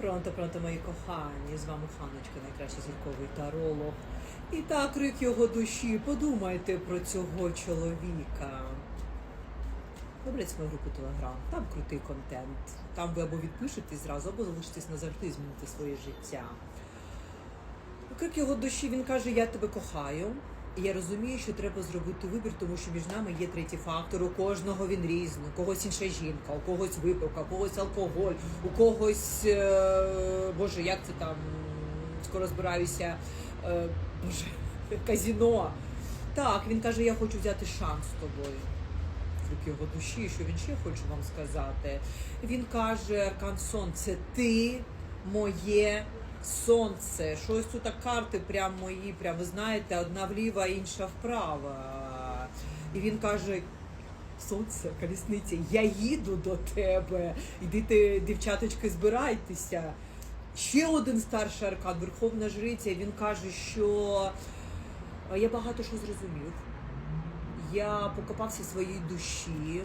Пронто, пронто, мої кохані, з вами Ханочка, найкращий зірковий таролог. І так, крик його душі. Подумайте про цього чоловіка. Виберіть мою групу Телеграм, там крутий контент. Там ви або відпишетесь зразу, або залишитесь назавжди і зміните своє життя. Крик його душі, він каже: Я тебе кохаю. І я розумію, що треба зробити вибір, тому що між нами є третій фактор. У кожного він різний, у когось інша жінка, у когось випивка, у когось алкоголь, у когось е, Боже, як це там скоро збираюся, е, Боже, казіно. Так, він каже, я хочу взяти шанс з тобою. Крик його душі, що він ще хоче вам сказати. Він каже, Аркан Сон, це ти моє сонце. Щось тут карти прям мої, прям ви знаєте, одна вліва, інша вправа. І він каже. Сонце, колісниця, я їду до тебе. Ідите, дівчаточки, збирайтеся. Ще один старший аркан, Верховна Жриця. Він каже, що я багато що зрозумів. Я покопався своїй душі.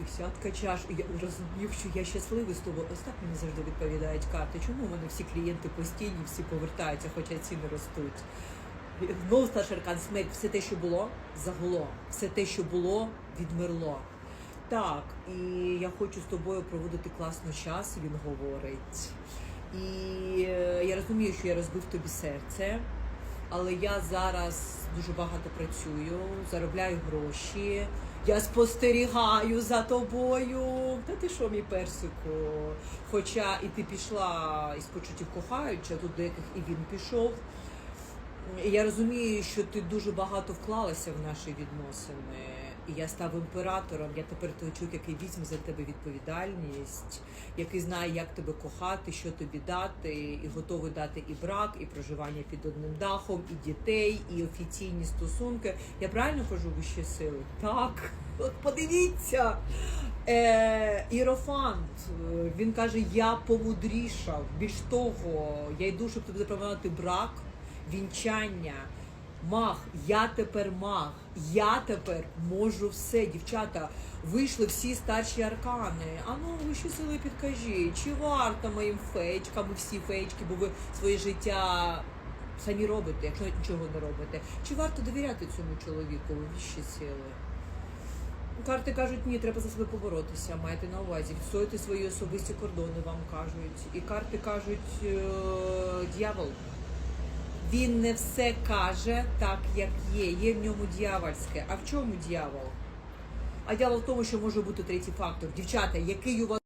Десятка чаш. Я розумів, що я щасливий з тобою. Ось так мені завжди відповідають карти. Чому у мене всі клієнти постійні, всі повертаються, хоча ціни ростуть. Знову старший аркан. Все те, що було, загуло. Все те, що було, відмерло. Так, і я хочу з тобою проводити класно час, він говорить. І е, я розумію, що я розбив тобі серце, але я зараз дуже багато працюю, заробляю гроші. Я спостерігаю за тобою. Та ти що, мій персику? Хоча і ти пішла із почуттів кохаюча, тут деяких і він пішов. Я розумію, що ти дуже багато вклалася в наші відносини. І я став імператором. Я тепер той чоловік, який візьме за тебе відповідальність, який знає, як тебе кохати, що тобі дати, і готовий дати і брак, і проживання під одним дахом, і дітей, і офіційні стосунки. Я правильно кажу вищі сили? Так, от подивіться. Е, Ірофант, він каже: я помудрішав. Більш того, я йду, щоб тобі запропонувати брак, вінчання. Мах, я тепер мах, я тепер можу все. Дівчата, вийшли всі старші аркани. А ну, ви що сили підкажіть, чи варто моїм феєчкам, всі феєчки, бо ви своє життя самі робите, якщо нічого не робите. Чи варто довіряти цьому чоловіку? Ви вищі сили? Карти кажуть, ні, треба за себе поборотися, маєте на увазі, відстояти свої особисті кордони, вам кажуть. І карти кажуть, е, дьявол. Він не все каже так, як є. Є в ньому дьявольське. А в чому дьявол? А дьявол в тому, що може бути третій фактор. Дівчата, який у вас